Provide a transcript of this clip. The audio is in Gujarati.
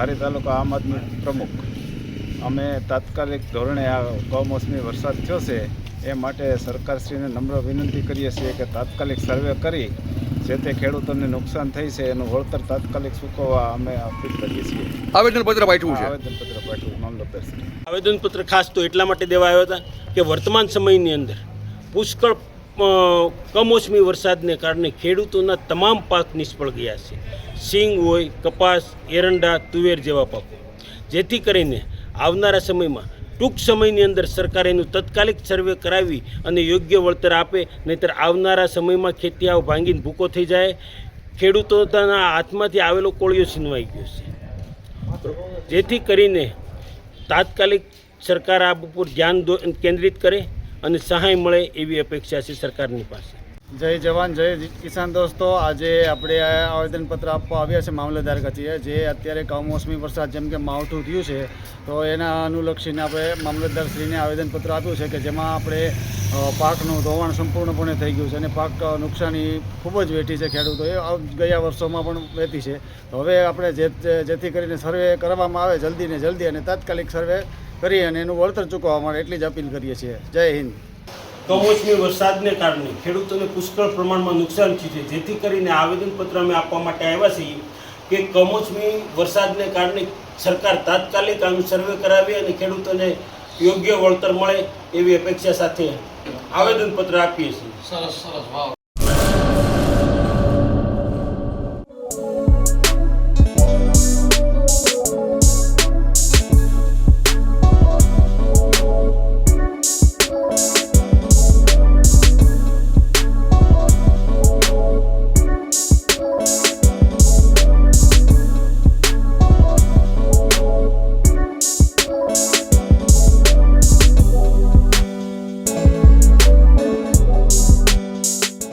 ધારી તાલુકા આમ આદમી પ્રમુખ. અમે તાત્કાલિક ધોરણે આ કમોસમી વરસાદ થયો છે એ માટે સરકારશ્રીને નમ્ર વિનંતી કરીએ છીએ કે તાત્કાલિક સર્વે કરી જે તે ખેડૂતોને નુકસાન થઈ છે એનું વળતર તાત્કાલિક ચૂકવવા અમે અપીલ કરીએ છીએ. આવેદનપત્ર પાઠવ્યું છે. આવેદનપત્ર પાઠવું મામલતદારશ્રી આવેદનપત્ર ખાસ તો એટલા માટે દેવા આવ્યા હતા કે વર્તમાન સમયની અંદર પુષ્કળ કમોસમી વરસાદને કારણે ખેડૂતોના તમામ પાક નિષ્ફળ ગયા છે. સિંગ હોય, કપાસ, એરંડા, તુવેર જેવા પાકો. જેથી કરીને આવનારા સમયમાં ટૂંક સમયની અંદર સરકાર એનું તત્કાલિક સર્વે કરાવી અને યોગ્ય વળતર આપે, નહીંતર આવનારા સમયમાં ખેતી આવ ભાંગીને ભૂકો થઈ જાય. ખેડૂતોના હાથમાંથી આવેલો કોળિયો છીનવાઈ ગયો છે. જેથી કરીને તાત્કાલિક સરકાર આ ઉપર ધ્યાન કેન્દ્રિત કરે. અને સહાય મળે એવી અપેક્ષા છે સરકારની પાસે. જય જવાન, જય કિસાન દોસ્તો. આજે આપણે આવેદનપત્ર આપવા આવ્યા છે મામલતદાર કચેરીએ, જે અત્યારે કમોસમી વરસાદ જેમ કે માવઠું થયું છે, તો એના અનુલક્ષીને આપણે મામલતદારશ્રીને આવેદનપત્ર આપ્યું છે કે જેમાં આપણે પાકનું ધોવાણ સંપૂર્ણપણે થઈ ગયું છે અને પાક નુકસાની ખૂબ જ વેઠી છે ખેડૂતોએ ગયા વર્ષોમાં પણ વેઠી છે. હવે આપણે જે જેથી કરીને સર્વે કરવામાં આવે જલ્દી ને જલ્દી અને તાત્કાલિક સર્વે કરી અને એનું વળતર ચૂકવવા માટે એટલી જ અપીલ કરીએ છીએ. જય હિન્દ. કમોસમી વરસાદને કારણે ખેડૂતોને પુષ્કળ પ્રમાણમાં નુકસાન થયું છે. જેથી કરીને આવેદનપત્ર અમે આપવા માટે આવ્યા છીએ કે કમોસમી વરસાદને કારણે સરકાર તાત્કાલિક આનું સર્વે કરાવી અને ખેડૂતોને યોગ્ય વળતર મળે એવી અપેક્ષા સાથે આવેદનપત્ર આપીએ છીએ.